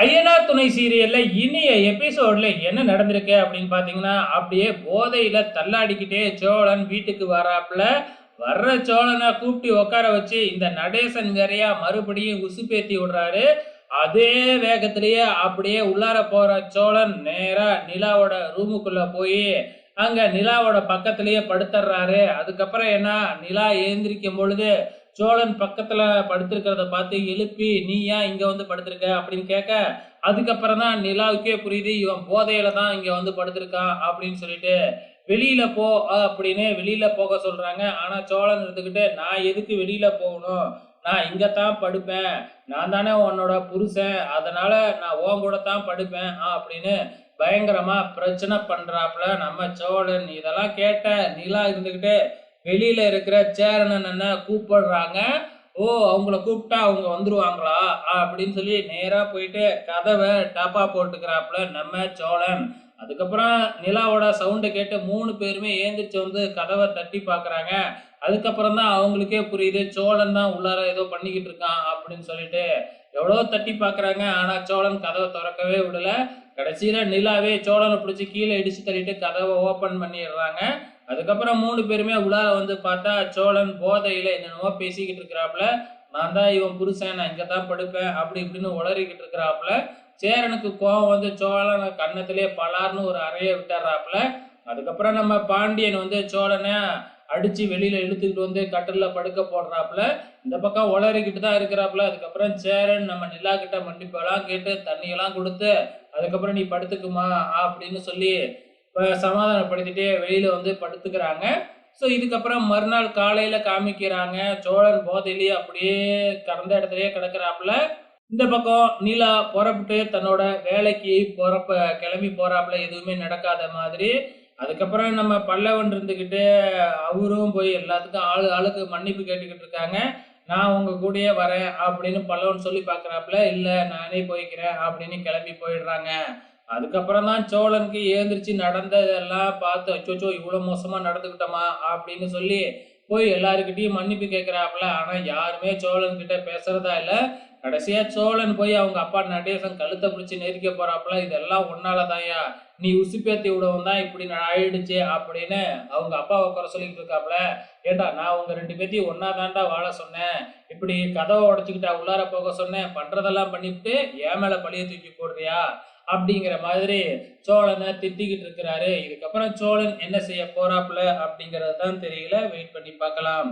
ஐயனார் துணை சீரியல்ல இனிய எபிசோட்ல என்ன நடந்திருக்கு அப்படின்னு பாத்தீங்கன்னா அப்படியே போதையில தள்ளாடிக்கிட்டே சோழன் வீட்டுக்கு வராப்புல வர்ற சோழனை கூப்பிட்டு உட்கார வச்சு இந்த நடேசன் வேறையா மறுபடியும் உசுப்பேத்தி விடுறாரு. அதே வேகத்திலேயே அப்படியே உள்ளார போற சோழன் நேரா நிலாவோட ரூமுக்குள்ள போய் அங்க நிலாவோட பக்கத்திலேயே படுத்துடுறாரு அதுக்கப்புறம் என்ன? நிலா எழுந்திரிக்கும் பொழுது சோழன் பக்கத்துல படுத்திருக்கிறத பார்த்து எழுப்பி நீ ஏன் இங்க வந்து படுத்திருக்க? அப்படின்னு கேட்க அதுக்கப்புறம் தான் நிலாவுக்கே புரியுது இவன் போதையில தான் இங்க வந்து படுத்திருக்கான் அப்படின்னு சொல்லிட்டு வெளியில போ அப்படின்னு வெளியில போக சொல்றாங்க. ஆனா சோழன் இருந்துகிட்டு நான் எதுக்கு வெளியில போகணும்? நான் இங்கத்தான் படுப்பேன். நான் தானே உன்னோட புருஷன். அதனால நான் உன் கூட தான் படுப்பேன் ஆ, அப்படின்னு பயங்கரமா பிரச்சனை பண்றாப்புல நம்ம சோழன். இதெல்லாம் கேட்ட நிலா இருந்துகிட்டு வெளியில இருக்கிற சேரணன் கூப்பிடுறாங்க. ஓ அவங்கள கூப்பிட்டா அவங்க வந்துருவாங்களா? அப்படின்னு சொல்லி நேரா போயிட்டு கதவை டாப்பா போட்டுக்கிறாப்புல நம்ம சோழன். அதுக்கப்புறம் நிலாவோட சவுண்டை கேட்டு மூணு பேருமே ஏந்திரிச்சு வந்து கதவை தட்டி பார்க்குறாங்க அதுக்கப்புறம் தான் அவங்களுக்கே புரியுது சோழன் தான் உள்ளார ஏதோ பண்ணிக்கிட்டு இருக்கான் அப்படின்னு சொல்லிட்டு எவ்வளோ தட்டி பார்க்குறாங்க ஆனால் சோழன் கதவை திறக்கவே விடல. கடைசியில் நிலாவே சோழனை பிடிச்சி கீழே இடிச்சு தள்ளிட்டு கதவை ஓப்பன் பண்ணிடுறாங்க. அதுக்கப்புறம் மூணு பேருமே உள்ளார வந்து பார்த்தா சோழன் போதையில என்னென்னமோ பேசிக்கிட்டு இருக்கிறாப்புல. நான் தான் இவன் புருஷன் நான் இங்கே தான் படுப்பேன் அப்படி இப்படின்னு உளறிக்கிட்டு இருக்கிறாப்புல. சேரனுக்கு கோவம் வந்து சோழன் கன்னத்திலே பலார்னு ஒரு அறைய விட்டுறாப்புல. அதுக்கப்புறம் நம்ம பாண்டியன் வந்து சோழனை அடித்து வெளியில் இழுத்துக்கிட்டு வந்து கட்டிலில் படுக்க போடுறாப்புல. இந்த பக்கம் உளறிக்கிட்டு தான் இருக்கிறாப்புல. அதுக்கப்புறம் சேரன் நம்ம நிலா கிட்ட மன்னிப்பெல்லாம் கேட்டு தண்ணியெல்லாம் கொடுத்து அதுக்கப்புறம் நீ படுத்துக்குமா அப்படின்னு சொல்லி சமாதானப்படுத்திட்டே வெளியில வந்து படுத்துக்கிறாங்க. ஸோ இதுக்கப்புறம் மறுநாள் காலையில காமிக்கிறாங்க. சோழன் போதையிலேயே அப்படியே கறந்த இடத்துலயே கிடக்குறாப்புல. இந்த பக்கம் நீலா புறப்பட்டு தன்னோட வேலைக்கு போறப்ப கிளம்பி போறாப்புல எதுவுமே நடக்காத மாதிரி. அதுக்கப்புறம் நம்ம பல்லவன் இருந்துக்கிட்டு அவரும் போய் எல்லாத்துக்கும் ஆளு ஆளுக்கு மன்னிப்பு கேட்டுக்கிட்டு இருக்காங்க. நான் உங்க கூடயே வரேன் அப்படின்னு பல்லவன் சொல்லி பார்க்கறாப்புல இல்லை நானே போய்க்கிறேன் அப்படின்னு கிளம்பி போயிடுறாங்க. அதுக்கப்புறம் தான் சோழனுக்கு ஏந்திரிச்சு நடந்ததெல்லாம் பார்த்து அச்சோச்சோ இவ்வளோ மோசமாக நடந்துக்கிட்டோமா அப்படின்னு சொல்லி போய் எல்லாருக்கிட்டையும் மன்னிப்பு கேட்குறாப்புல ஆனால் யாருமே சோழன் பேசுகிறதா பேசுறதா இல்லை. கடைசியாக சோழன் போய் அவங்க அப்பா நடேசன் கழுத்தை பிடிச்சி நெரிக்க போகிறாப்புல இதெல்லாம் உன்னால தாயா நீ உசுப்பேத்தி விடவும் தான் இப்படி ஆயிடுச்சு அப்படின்னு அவங்க அப்பாவை குறை சொல்லிக்கிட்டு இருக்காப்புல. ஏண்டா நான் உங்க ரெண்டு பேத்தையும் ஒன்றா தாண்டா வாழ சொன்னேன். இப்படி கதவை உடச்சிக்கிட்டா உள்ளார போக சொன்னேன். பண்ணுறதெல்லாம் பண்ணிவிட்டு ஏன் மேலே பழிய தூக்கி போடுறியா? அப்படிங்கிற மாதிரி சோழனை திட்டிக்கிட்டு இருக்கிறாரு. இதுக்கப்புறம் சோழன் என்ன செய்ய போறாப்புல அப்படிங்கிறது தான் தெரியல. வெயிட் பண்ணி பார்க்கலாம்.